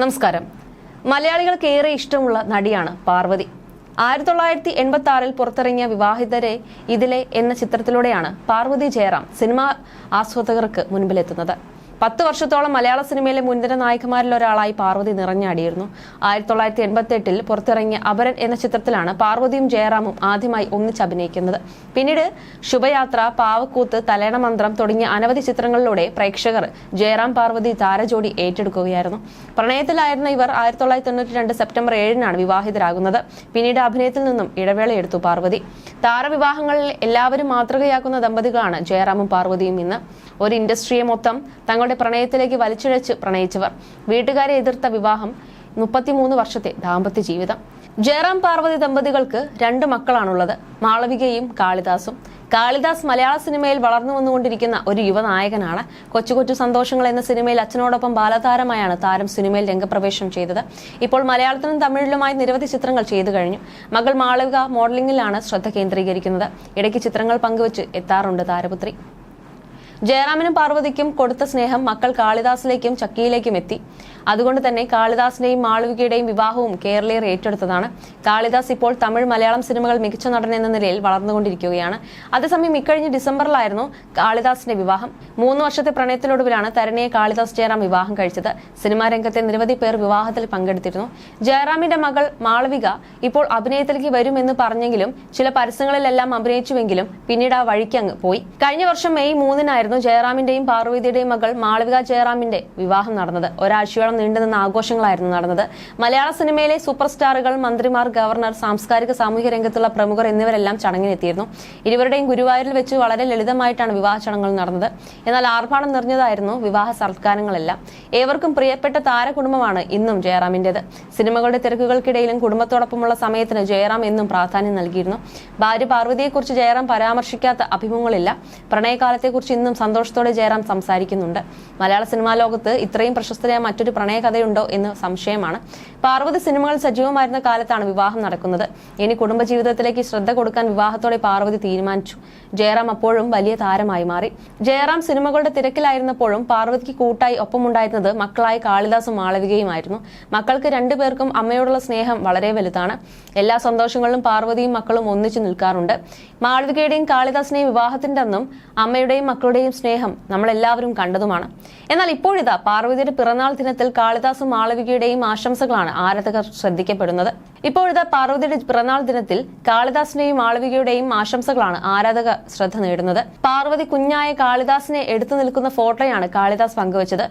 നമസ്കാരം. മലയാളികൾക്ക് ഏറെ ഇഷ്ടമുള്ള നടിയാണ് പാർവതി. ആയിരത്തി തൊള്ളായിരത്തി എൺപത്തി ആറിൽ പുറത്തിറങ്ങിയ വിവാഹിതരെ ഇതിലെ എന്ന ചിത്രത്തിലൂടെയാണ് പാർവതി ജയറാം സിനിമാ ആസ്വാദകർക്ക് മുൻപിലെത്തുന്നത്. പത്ത് വർഷത്തോളം മലയാള സിനിമയിലെ മുൻനിര നായകന്മാരിൽ ഒരാളായി പാർവതി നിറഞ്ഞാടിയിരുന്നു. ആയിരത്തി തൊള്ളായിരത്തി എൺപത്തി എട്ടിൽ പുറത്തിറങ്ങിയ അപരൻ എന്ന ചിത്രത്തിലാണ് പാർവതിയും ജയറാമും ആദ്യമായി ഒന്നിച്ച് അഭിനയിക്കുന്നത്. പിന്നീട് ശുഭയാത്ര പാവക്കൂത്ത് തലേണ മന്ത്രം തുടങ്ങിയ അനവധി ചിത്രങ്ങളിലൂടെ പ്രേക്ഷകർ ജയറാം പാർവതി താരജോഡി ഏറ്റെടുക്കുകയായിരുന്നു. പ്രണയത്തിലായിരുന്ന ഇവർ ആയിരത്തി തൊള്ളായിരത്തി തൊണ്ണൂറ്റി രണ്ട് സെപ്റ്റംബർ ഏഴിനാണ് വിവാഹിതരാകുന്നത്. പിന്നീട് അഭിനയത്തിൽ നിന്നും ഇടവേളയെടുത്തു പാർവതി. താരവിവാഹങ്ങളിൽ എല്ലാവരും മാതൃകയാക്കുന്ന ദമ്പതികളാണ് ജയറാമും പാർവതിയും ഇന്ന്. ഒരു ഇൻഡസ്ട്രിയെ മൊത്തം തങ്ങളുടെ പ്രണയത്തിലേക്ക് വലിച്ചിഴച്ച് പ്രണയിച്ചവർ. വീട്ടുകാരെ എതിർത്ത വിവാഹം മുപ്പത്തിമൂന്ന് വർഷത്തെ ദാമ്പത്യ ജീവിതം. ജയറാം പാർവതി ദമ്പതികൾക്ക് രണ്ട് മക്കളാണുള്ളത്. മാളവികയും കാളിദാസും. കാളിദാസ് മലയാള സിനിമയിൽ വളർന്നു വന്നുകൊണ്ടിരിക്കുന്ന ഒരു യുവനായകനാണ്. കൊച്ചു കൊച്ചു സന്തോഷങ്ങൾ എന്ന സിനിമയിൽ അച്ഛനോടൊപ്പം ബാലതാരമായാണ് താരം സിനിമയിൽ രംഗപ്രവേശം ചെയ്തത്. ഇപ്പോൾ മലയാളത്തിലും തമിഴിലുമായി നിരവധി ചിത്രങ്ങൾ ചെയ്തു കഴിഞ്ഞു. മകൾ മാളവിക മോഡലിംഗിലാണ് ശ്രദ്ധ കേന്ദ്രീകരിക്കുന്നത്. ഇടയ്ക്ക് ചിത്രങ്ങൾ പങ്കുവച്ച് എത്താറുണ്ട് താരപുത്രി. ജയറാമിനും പാർവതിക്കും കൊടുത്ത സ്നേഹം മക്കൾ കാളിദാസിലേക്കും ചക്കിയിലേക്കും എത്തി. അതുകൊണ്ട് തന്നെ കാളിദാസിന്റെയും മാളവികയുടെയും വിവാഹവും കേരളീയർ ഏറ്റെടുത്തതാണ്. കാളിദാസ് ഇപ്പോൾ തമിഴ് മലയാളം സിനിമകൾ മികച്ച നടൻ എന്ന നിലയിൽ വളർന്നുകൊണ്ടിരിക്കുകയാണ്. അതേസമയം ഇക്കഴിഞ്ഞ ഡിസംബറിലായിരുന്നു കാളിദാസിന്റെ വിവാഹം. മൂന്ന് വർഷത്തെ പ്രണയത്തിനൊടുവിലാണ് തരണിയെ കാളിദാസ് ജയറാം വിവാഹം കഴിച്ചത്. സിനിമാ രംഗത്തെ നിരവധി പേർ വിവാഹത്തിൽ പങ്കെടുത്തിരുന്നു. ജയറാമിന്റെ മകൾ മാളവിക ഇപ്പോൾ അഭിനയത്തിലേക്ക് വരുമെന്ന് പറഞ്ഞെങ്കിലും ചില പരസ്യങ്ങളിലെല്ലാം അഭിനയിച്ചുവെങ്കിലും പിന്നീട് ആ വഴിക്ക് അങ്ങ് പോയി. കഴിഞ്ഞ വർഷം മെയ് മൂന്നിനായിരുന്നു ജയറാമിന്റെയും പാർവതിയുടെയും മകൾ മാളവിക ജയറാമിന്റെ വിവാഹം നടന്നത്. ഒരാഴ്ചയോളം നീണ്ടുനിന്ന ആഘോഷങ്ങളായിരുന്നു നടന്നത്. മലയാള സിനിമയിലെ സൂപ്പർ സ്റ്റാറുകൾ മന്ത്രിമാർ ഗവർണർ സാംസ്കാരിക സാമൂഹ്യ രംഗത്തുള്ള പ്രമുഖർ എന്നിവരെല്ലാം ചടങ്ങിനെത്തിയിരുന്നു. ഇരുവരുടെയും ഗുരുവായൂരിൽ വെച്ച് വളരെ ലളിതമായിട്ടാണ് വിവാഹ ചടങ്ങുകൾ നടന്നത്. എന്നാൽ ആർഭാടം നിറഞ്ഞതായിരുന്നു വിവാഹ സൽക്കാരങ്ങളെല്ലാം. ഏവർക്കും പ്രിയപ്പെട്ട താരകുടുംബമാണ് ഇന്നും ജയറാമിന്റേത്. സിനിമകളുടെ തിരക്കുകൾക്കിടയിലും കുടുംബത്തോടൊപ്പമുള്ള സമയത്തിന് ജയറാം എന്നും പ്രാധാന്യം നൽകിയിരുന്നു. ഭാര്യ പാർവതിയെക്കുറിച്ച് ജയറാം പരാമർശിക്കാത്ത അഭിമുഖങ്ങളില്ല. പ്രണയകാലത്തെക്കുറിച്ച് ഇന്നും സന്തോഷത്തോടെ ജയറാം സംസാരിക്കുന്നുണ്ട്. മലയാള സിനിമാ ലോകത്ത് ഇത്രയും പ്രശസ്തരായ മറ്റൊരു പ്രണയകഥയുണ്ടോ എന്ന് സംശയമാണ്. ഇപ്പൊ അറുപത് സിനിമകൾ സജീവമായിരുന്ന കാലത്താണ് വിവാഹം നടക്കുന്നത്. ഇനി കുടുംബജീവിതത്തിലേക്ക് ശ്രദ്ധ കൊടുക്കാൻ വിവാഹത്തോടെ പാർവതി തീരുമാനിച്ചു. ജയറാം അപ്പോഴും വലിയ താരമായി മാറി. ജയറാം സിനിമകളുടെ തിരക്കിലായിരുന്നപ്പോഴും പാർവതിക്ക് കൂട്ടായി ഒപ്പമുണ്ടായിരുന്നത് മക്കളായ കാളിദാസും മാളവികയുമായിരുന്നു. മക്കൾക്ക് രണ്ടുപേർക്കും അമ്മയോടുള്ള സ്നേഹം വളരെ വലുതാണ്. എല്ലാ സന്തോഷങ്ങളിലും പാർവതിയും മക്കളും ഒന്നിച്ചു നിൽക്കാറുണ്ട്. മാളവികയുടെയും കാളിദാസിനെയും വിവാഹത്തിന്റെ അന്നും അമ്മയുടെയും മക്കളുടെയും സ്നേഹം നമ്മളെല്ലാവരും കണ്ടതുമാണ്. എന്നാൽ ഇപ്പോഴിതാ പാർവതിയുടെ പിറന്നാൾ ദിനത്തിൽ കാളിദാസും മാളവികയുടെയും ആശംസകളാണ് ആരാധകർ ശ്രദ്ധിക്കപ്പെടുന്നത്. ഇപ്പോഴിതാ പാർവതിയുടെ പിറന്നാൾ ദിനത്തിൽ കാളിദാസിന്റെയും മാളവികയുടെയും ആശംസകളാണ് ആരാധകർ ശ്രദ്ധ നേടുന്നത്. പാർവതി കുഞ്ഞായ കാളിദാസിനെ എടുത്തു നിൽക്കുന്ന ഫോട്ടോയാണ് കാളിദാസ് പങ്കുവച്ചത്.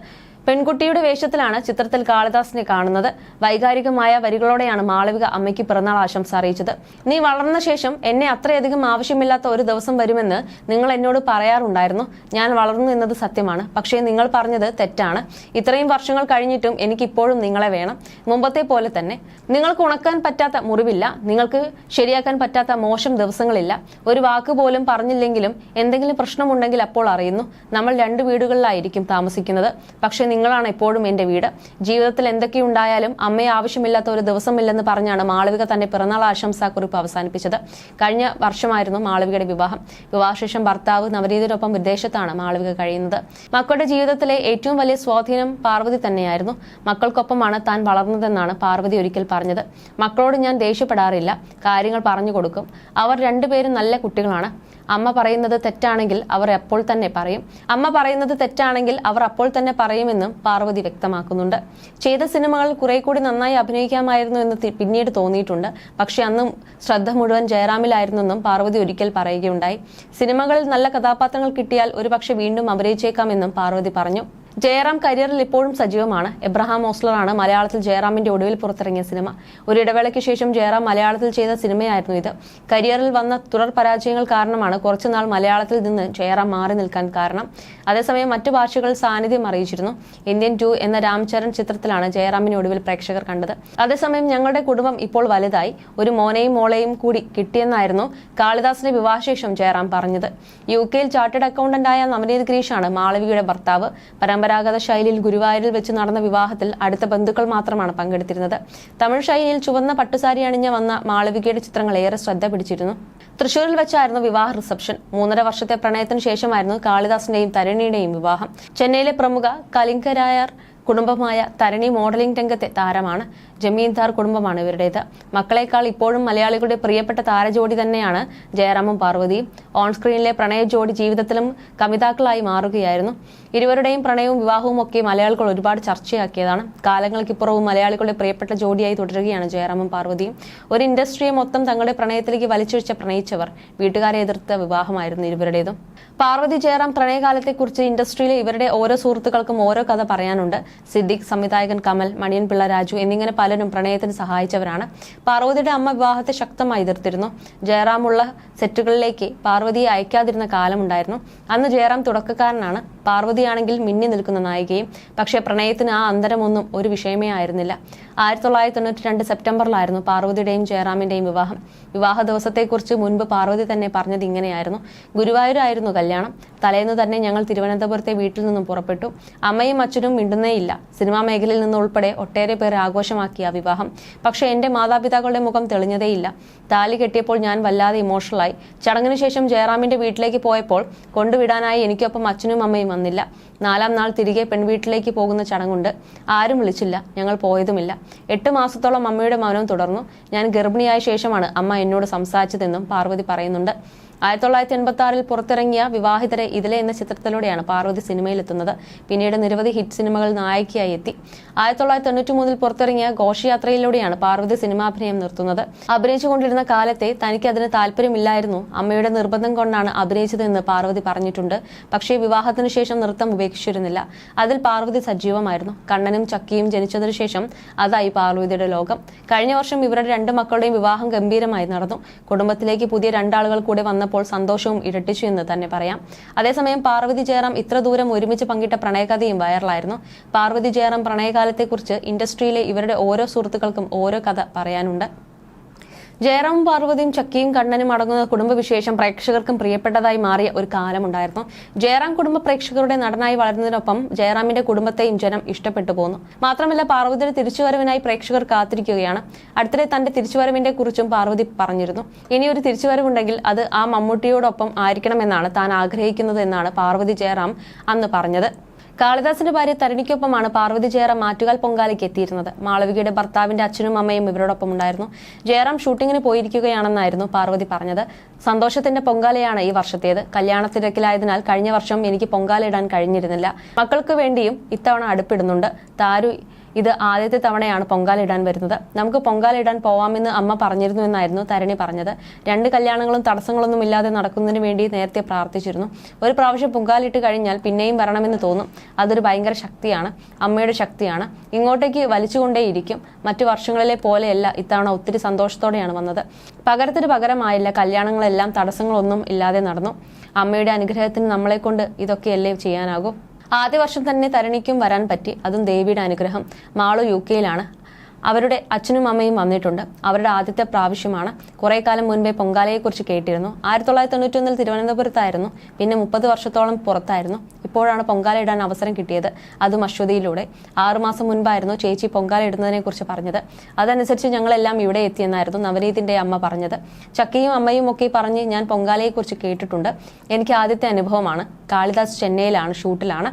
പെൺകുട്ടിയുടെ വേഷത്തിലാണ് ചിത്രത്തിൽ കാളിദാസിനെ കാണുന്നത്. വൈകാരികമായ വരികളോടെയാണ് മാളവിക അമ്മയ്ക്ക് പിറന്നാൾ ആശംസ അറിയിച്ചത്. നീ വളർന്ന ശേഷം എന്നെ അത്രയധികം ആവശ്യമില്ലാത്ത ഒരു ദിവസം വരുമെന്ന് നിങ്ങൾ എന്നോട് പറയാറുണ്ടായിരുന്നു. ഞാൻ വളർന്നു എന്നത് സത്യമാണ്. പക്ഷേ നിങ്ങൾ പറഞ്ഞത് തെറ്റാണ്. ഇത്രയും വർഷങ്ങൾ കഴിഞ്ഞിട്ടും എനിക്ക് ഇപ്പോഴും നിങ്ങളെ വേണം. മുമ്പത്തെ പോലെ തന്നെ നിങ്ങൾക്ക് ഉണക്കാൻ പറ്റാത്ത മുറിവില്ല. നിങ്ങൾക്ക് ശരിയാക്കാൻ പറ്റാത്ത മോശം ദിവസങ്ങളില്ല. ഒരു വാക്ക് പോലും പറഞ്ഞില്ലെങ്കിലും എന്തെങ്കിലും പ്രശ്നമുണ്ടെങ്കിൽ അപ്പോൾ അറിയുന്നു. നമ്മൾ രണ്ട് വീടുകളിലായിരിക്കും താമസിക്കുന്നത്. പക്ഷേ നിങ്ങളാണ് എപ്പോഴും എന്റെ വീട്. ജീവിതത്തിൽ എന്തൊക്കെയുണ്ടായാലും അമ്മയെ ആവശ്യമില്ലാത്ത ഒരു ദിവസമില്ലെന്ന് പറഞ്ഞാണ് മാളവിക തന്റെ പിറന്നാൾ ആശംസാക്കുറിപ്പ് അവസാനിപ്പിച്ചത്. കഴിഞ്ഞ വർഷമായിരുന്നു മാളവികയുടെ വിവാഹം. വിവാഹശേഷം ഭർത്താവ് നവരീതിനൊപ്പം വിദേശത്താണ് മാളവിക കഴിയുന്നത്. മക്കളുടെ ജീവിതത്തിലെ ഏറ്റവും വലിയ സ്വാധീനം പാർവതി തന്നെയായിരുന്നു. മക്കൾക്കൊപ്പമാണ് താൻ വളർന്നതെന്നാണ് പാർവതി ഒരിക്കൽ പറഞ്ഞത്. മക്കളോട് ഞാൻ ദേഷ്യപ്പെടാറില്ല. കാര്യങ്ങൾ പറഞ്ഞു കൊടുക്കും. അവർ രണ്ടുപേരും നല്ല കുട്ടികളാണ്. അമ്മ പറയുന്നത് തെറ്റാണെങ്കിൽ അവർ അപ്പോൾ തന്നെ പറയും. അമ്മ പറയുന്നത് തെറ്റാണെങ്കിൽ അവർ അപ്പോൾ തന്നെ പറയുമെന്നും പാർവതി വ്യക്തമാക്കുന്നുണ്ട്. ചെയ്ത സിനിമകൾ കുറെ കൂടി നന്നായി അഭിനയിക്കാമായിരുന്നു എന്ന് പിന്നീട് തോന്നിയിട്ടുണ്ട്. പക്ഷെ അന്നും ശ്രദ്ധ മുഴുവൻ ജയറാമിലായിരുന്നെന്നും പാർവതി ഒരിക്കൽ പറയുകയുണ്ടായി. സിനിമകളിൽ നല്ല കഥാപാത്രങ്ങൾ കിട്ടിയാൽ ഒരുപക്ഷെ വീണ്ടും അഭിനയിച്ചേക്കാമെന്നും പാർവതി പറഞ്ഞു. ജയറാം കരിയറിൽ ഇപ്പോഴും സജീവമാണ്. എബ്രഹാം ഓസ്ലറാണ് മലയാളത്തിൽ ജയറാമിന്റെ ഒടുവിൽ പുറത്തിറങ്ങിയ സിനിമ. ഒരു ഇടവേളയ്ക്ക് ശേഷം ജയറാം മലയാളത്തിൽ ചെയ്ത സിനിമയായിരുന്നു ഇത്. കരിയറിൽ വന്ന തുടർ പരാജയങ്ങൾ കാരണമാണ് കുറച്ചുനാൾ മലയാളത്തിൽ നിന്ന് ജയറാം മാറി നിൽക്കാൻ കാരണം. അതേസമയം മറ്റു ഭാഷകളിൽ സാന്നിധ്യം അറിയിച്ചിരുന്നു. ഇന്ത്യൻ ടു എന്ന രാംചരൺ ചിത്രത്തിലാണ് ജയറാമിനെ ഒടുവിൽ പ്രേക്ഷകർ കണ്ടത്. അതേസമയം ഞങ്ങളുടെ കുടുംബം ഇപ്പോൾ വലുതായി. ഒരു മോനെയും മോളെയും കൂടി കിട്ടിയെന്നായിരുന്നു കാളിദാസിന്റെ വിവാഹശേഷം ജയറാം പറഞ്ഞത്. യു കെയിൽ ചാർട്ടേഡ് അക്കൗണ്ടന്റായ നവനീത് ഗിരീഷാണ് മാളവിയുടെ ഭർത്താവ്. പരമ്പരാഗത ശൈലിയിൽ ഗുരുവായൂരിൽ വെച്ച് നടന്ന വിവാഹത്തിൽ അടുത്ത ബന്ധുക്കൾ മാത്രമാണ് പങ്കെടുത്തിരുന്നത്. തമിഴ് ശൈലിയിൽ ചുവന്ന പട്ടുസാരി അണിഞ്ഞ വന്ന മാളവികയുടെ ചിത്രങ്ങൾ ഏറെ ശ്രദ്ധ പിടിച്ചിരുന്നു. തൃശൂരിൽ വെച്ചായിരുന്നു വിവാഹ റിസപ്ഷൻ. മൂന്നര വർഷത്തെ പ്രണയത്തിന് ശേഷമായിരുന്നു കാളിദാസിന്റെയും തരണിയുടെയും വിവാഹം. ചെന്നൈയിലെ പ്രമുഖ കലിംഗരായർ കുടുംബമായ തരണി മോഡലിംഗ് രംഗത്തെ താരമാണ് ജമീന്ദാർ കുടുംബമാണ് ഇവരുടേത്. മക്കളെക്കാൾ ഇപ്പോഴും മലയാളികളുടെ പ്രിയപ്പെട്ട താരജോഡി തന്നെയാണ് ജയറാമും പാർവതിയും. ഓൺ സ്ക്രീനിലെ പ്രണയ ജോഡി ജീവിതത്തിലും കവിതാക്കളായി മാറുകയായിരുന്നു. ഇരുവരുടെയും പ്രണയവും വിവാഹവും ഒക്കെ മലയാളികൾ ഒരുപാട് ചർച്ചയാക്കിയതാണ്. കാലങ്ങൾക്കിപ്പുറവും മലയാളികളുടെ പ്രിയപ്പെട്ട ജോഡിയായി തുടരുകയാണ് ജയറാമും പാർവതിയും. ഒരു ഇൻഡസ്ട്രിയെ മൊത്തം തങ്ങളുടെ പ്രണയത്തിലേക്ക് വലിച്ചൊഴിച്ച പ്രണയിച്ചവർ വീട്ടുകാരെ എതിർത്ത വിവാഹമായിരുന്നു ഇരുവരുടേതും. പാർവതി ജയറാം പ്രണയകാലത്തെക്കുറിച്ച് ഇൻഡസ്ട്രിയിലെ ഇവരുടെ ഓരോ സുഹൃത്തുക്കൾക്കും ഓരോ കഥ പറയാനുണ്ട്. സിദ്ദിഖ് സംവിധായകൻ കമൽ മണിയൻ പിള്ള രാജു എന്നിങ്ങനെ പലരും പ്രണയത്തിന് സഹായിച്ചവരാണ്. പാർവതിയുടെ അമ്മ വിവാഹത്തെ ശക്തമായി എതിർത്തിരുന്നു. ജയറാമുള്ള സെറ്റുകളിലേക്ക് പാർവതിയെ അയക്കാതിരുന്ന കാലമുണ്ടായിരുന്നു. അന്ന് ജയറാം തുടക്കക്കാരനാണ്. പാർവതിയാണെങ്കിൽ മിന്നി നിൽക്കുന്ന നായികയും പക്ഷേ പ്രണയത്തിന് ആ അന്തരമൊന്നും ഒരു വിഷയമേ ആയിരുന്നില്ല. ആയിരത്തി തൊള്ളായിരത്തി തൊണ്ണൂറ്റി രണ്ട് സെപ്റ്റംബറിലായിരുന്നു പാർവതിയുടെയും ജയറാമിന്റെയും വിവാഹം. വിവാഹ ദിവസത്തെക്കുറിച്ച് മുൻപ് പാർവതി തന്നെ പറഞ്ഞത് ഇങ്ങനെയായിരുന്നു. ഗുരുവായൂരായിരുന്നു കല്യാണം. തലേന്ന് തന്നെ ഞങ്ങൾ തിരുവനന്തപുരത്തെ വീട്ടിൽ നിന്നും പുറപ്പെട്ടു. അമ്മയും അച്ഛനും മിണ്ടുന്നേയില്ല. സിനിമാ മേഖലയിൽ നിന്ന് ഉൾപ്പെടെ ഒട്ടേറെ പേർ ആഘോഷമാക്കിയ വിവാഹം. പക്ഷെ എന്റെ മാതാപിതാക്കളുടെ മുഖം തെളിഞ്ഞതേയില്ല താലി കെട്ടിയപ്പോൾ ഞാൻ വല്ലാതെ ഇമോഷണലായി ചടങ്ങിന് ശേഷം ജയറാമിന്റെ വീട്ടിലേക്ക് പോയപ്പോൾ കൊണ്ടുവിടാനായി എനിക്കൊപ്പം അച്ഛനും അമ്മയും വന്നില്ല. നാലാം നാൾ തിരികെ പെൺവീട്ടിലേക്ക് പോകുന്ന ചടങ്ങുണ്ട്. ആരും വിളിച്ചില്ല. ഞങ്ങൾ പോയതുമില്ല. എട്ട് മാസത്തോളം അമ്മയുടെ മൗനം തുടർന്നു. ഞാൻ ഗർഭിണിയായ ശേഷമാണ് അമ്മ എന്നോട് സംസാരിച്ചതെന്നും പാർവതി പറയുന്നുണ്ട്. ആയിരത്തി തൊള്ളായിരത്തി എൺപത്തി ആറിൽ പുറത്തിറങ്ങിയ വിവാഹിതരെ ഇതിലെ എന്ന ചിത്രത്തിലൂടെയാണ് പാർവതി സിനിമയിലെത്തുന്നത്. പിന്നീട് നിരവധി ഹിറ്റ് സിനിമകൾ നായികയായി എത്തി. ആയിരത്തി തൊള്ളായിരത്തി തൊണ്ണൂറ്റി മൂന്നിൽ പുറത്തിറങ്ങിയ ഘോഷയാത്രയിലൂടെയാണ് പാർവതി സിനിമാഭിനയം നിർത്തുന്നത്. അഭിനയിച്ചുകൊണ്ടിരുന്ന കാലത്തെ തനിക്ക് അതിന് താല്പര്യമില്ലായിരുന്നു. അമ്മയുടെ നിർബന്ധം കൊണ്ടാണ് അഭിനയിച്ചതെന്ന് പാർവതി പറഞ്ഞിട്ടുണ്ട്. പക്ഷേ വിവാഹത്തിന് ശേഷം നൃത്തം ഉപേക്ഷിച്ചിരുന്നില്ല. അതിൽ പാർവതി സജീവമായിരുന്നു. കണ്ണനും ചക്കിയും ജനിച്ചതിനു ശേഷം അതായി പാർവതിയുടെ ലോകം. കഴിഞ്ഞ വർഷം ഇവരുടെ രണ്ട് മക്കളുടെയും വിവാഹം ഗംഭീരമായി നടന്നു. കുടുംബത്തിലേക്ക് പുതിയ രണ്ടാളുകൾ കൂടെ വന്നപ്പോൾ സന്തോഷവും ഇരട്ടിച്ചു എന്ന് തന്നെ പറയാം. അതേസമയം പാർവതി ജയറാം ഇത്ര ദൂരം ഒരുമിച്ച് പങ്കിട്ട പ്രണയകഥയും വൈറലായിരുന്നു. പാർവതി ജയറാം പ്രണയകാലത്തെക്കുറിച്ച് ഇൻഡസ്ട്രിയിലെ ഇവരുടെ ഓരോ സുഹൃത്തുക്കൾക്കും ഓരോ കഥ പറയാനുണ്ട്. ജയറാമും പാർവതിയും ചക്കിയും കണ്ണനും അടങ്ങുന്ന കുടുംബവിശേഷം പ്രേക്ഷകർക്കും പ്രിയപ്പെട്ടതായി മാറിയ ഒരു കാലമുണ്ടായിരുന്നു. ജയറാം കുടുംബ പ്രേക്ഷകരുടെ നടനായി വളരുന്നതിനൊപ്പം ജയറാമിന്റെ കുടുംബത്തെയും ജനം ഇഷ്ടപ്പെട്ടു പോന്നു. മാത്രമല്ല പാർവതിയുടെ തിരിച്ചുവരവിനായി പ്രേക്ഷകർ കാത്തിരിക്കുകയാണ്. അടുത്തിടെ തന്റെ തിരിച്ചുവരവിന്റെ കുറിച്ചും പാർവതി പറഞ്ഞിരുന്നു. ഇനി ഒരു തിരിച്ചുവരവുണ്ടെങ്കിൽ അത് ആ മമ്മൂട്ടിയോടൊപ്പം ആയിരിക്കണമെന്നാണ് താൻ ആഗ്രഹിക്കുന്നത് എന്നാണ് പാർവതി ജയറാം അന്ന് പറഞ്ഞത്. കാളിദാസിന്റെ ഭാര്യ തരണിക്കൊപ്പമാണ് പാർവതി ജയറാം മാറ്റുകാൽ പൊങ്കാലയ്ക്ക് എത്തിയിരുന്നത്. മാളവികയുടെ ഭർത്താവിന്റെ അച്ഛനും അമ്മയും ഇവരോടൊപ്പം ഉണ്ടായിരുന്നു. ജയറാം ഷൂട്ടിങ്ങിന് പോയിരിക്കുകയാണെന്നായിരുന്നു പാർവതി പറഞ്ഞത്. സന്തോഷത്തിന്റെ പൊങ്കാലയാണ് ഈ വർഷത്തേത്. കല്യാണ തിരക്കിലായതിനാൽ കഴിഞ്ഞ വർഷം എനിക്ക് പൊങ്കാല ഇടാൻ കഴിഞ്ഞിരുന്നില്ല. മക്കൾക്ക് വേണ്ടിയും ഇത്തവണ അടുപ്പിടുന്നുണ്ട്. താരു ഇത് ആദ്യത്തെ തവണയാണ് പൊങ്കാലിടാൻ വരുന്നത്. നമുക്ക് പൊങ്കാലിടാൻ പോവാമെന്ന് അമ്മ പറഞ്ഞിരുന്നു എന്നായിരുന്നു തരണി പറഞ്ഞത്. രണ്ട് കല്യാണങ്ങളും തടസ്സങ്ങളൊന്നും ഇല്ലാതെ നടക്കുന്നതിന് വേണ്ടി നേരത്തെ പ്രാർത്ഥിച്ചിരുന്നു. ഒരു പ്രാവശ്യം പൊങ്കാലിട്ട് കഴിഞ്ഞാൽ പിന്നെയും വരണമെന്ന് തോന്നും. അതൊരു ഭയങ്കര ശക്തിയാണ്. അമ്മയുടെ ശക്തിയാണ്. ഇങ്ങോട്ടേക്ക് വലിച്ചുകൊണ്ടേയിരിക്കും. മറ്റു വർഷങ്ങളിലെ പോലെയല്ല ഇത്തവണ ഒത്തിരി സന്തോഷത്തോടെയാണ് വന്നത്. പകരത്തിന് പകരമായില്ല കല്യാണങ്ങളെല്ലാം തടസ്സങ്ങളൊന്നും ഇല്ലാതെ നടന്നു. അമ്മയുടെ അനുഗ്രഹത്തിന് നമ്മളെ കൊണ്ട് ഇതൊക്കെയല്ലേ ചെയ്യാനാകൂ? ആദ്യ വർഷം തന്നെ തരണിക്കും വരാൻ പറ്റി. അതും ദേവിയുടെ അനുഗ്രഹം. മാളു യു കെയിലാണ്. അവരുടെ അച്ഛനും അമ്മയും വന്നിട്ടുണ്ട്. അവരുടെ ആദ്യത്തെ പ്രാവശ്യമാണ്. കുറേ കാലം മുൻപേ പൊങ്കാലയെക്കുറിച്ച് കേട്ടിരുന്നു. ആയിരത്തി തൊള്ളായിരത്തി തൊണ്ണൂറ്റൊന്നിൽ തിരുവനന്തപുരത്തായിരുന്നു. പിന്നെ മുപ്പത് വർഷത്തോളം പുറത്തായിരുന്നു. ഇപ്പോഴാണ് പൊങ്കാല ഇടാൻ അവസരം കിട്ടിയത്. അതും അശ്വതിയിലൂടെ ആറുമാസം മുൻപായിരുന്നു ചേച്ചി പൊങ്കാല ഇടുന്നതിനെ കുറിച്ച് പറഞ്ഞത്. അതനുസരിച്ച് ഞങ്ങളെല്ലാം ഇവിടെ എത്തിയെന്നായിരുന്നു നവനീതിന്റെ അമ്മ പറഞ്ഞത്. ചക്കയും അമ്മയും ഒക്കെ പറഞ്ഞ് ഞാൻ പൊങ്കാലയെക്കുറിച്ച് കേട്ടിട്ടുണ്ട്. എനിക്ക് ആദ്യത്തെ അനുഭവമാണ്. കാളിദാസ് ചെന്നൈയിലാണ് ഷൂട്ടിലാണ്.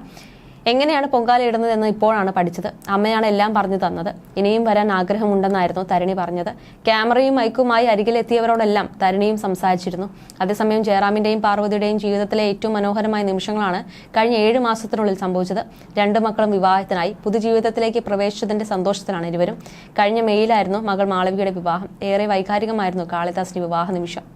എങ്ങനെയാണ് പൊങ്കാല ഇടുന്നത് എന്ന് ഇപ്പോഴാണ് പഠിച്ചത്. അമ്മയാണ് എല്ലാം പറഞ്ഞു തന്നത്. ഇനിയും വരാൻ ആഗ്രഹമുണ്ടെന്നായിരുന്നു തരണി പറഞ്ഞത്. ക്യാമറയും മൈക്കുമായി അരികിലെത്തിയവരോടെല്ലാം തരണിയും സംസാരിച്ചിരുന്നു. അതേസമയം ജയറാമിന്റെയും പാർവതിയുടെയും ജീവിതത്തിലെ ഏറ്റവും മനോഹരമായ നിമിഷങ്ങളാണ് കഴിഞ്ഞ ഏഴ് മാസത്തിനുള്ളിൽ സംഭവിച്ചത്. രണ്ട് മക്കളും വിവാഹത്തിനായി പുതുജീവിതത്തിലേക്ക് പ്രവേശിച്ചതിന്റെ സന്തോഷത്തിലാണ് ഇരുവരും. കഴിഞ്ഞ മെയ്യിലായിരുന്നു മകൾ മാളവികയുടെ വിവാഹം. ഏറെ വൈകാരികമായിരുന്നു കാളിദാസിന്റെ വിവാഹ നിമിഷം.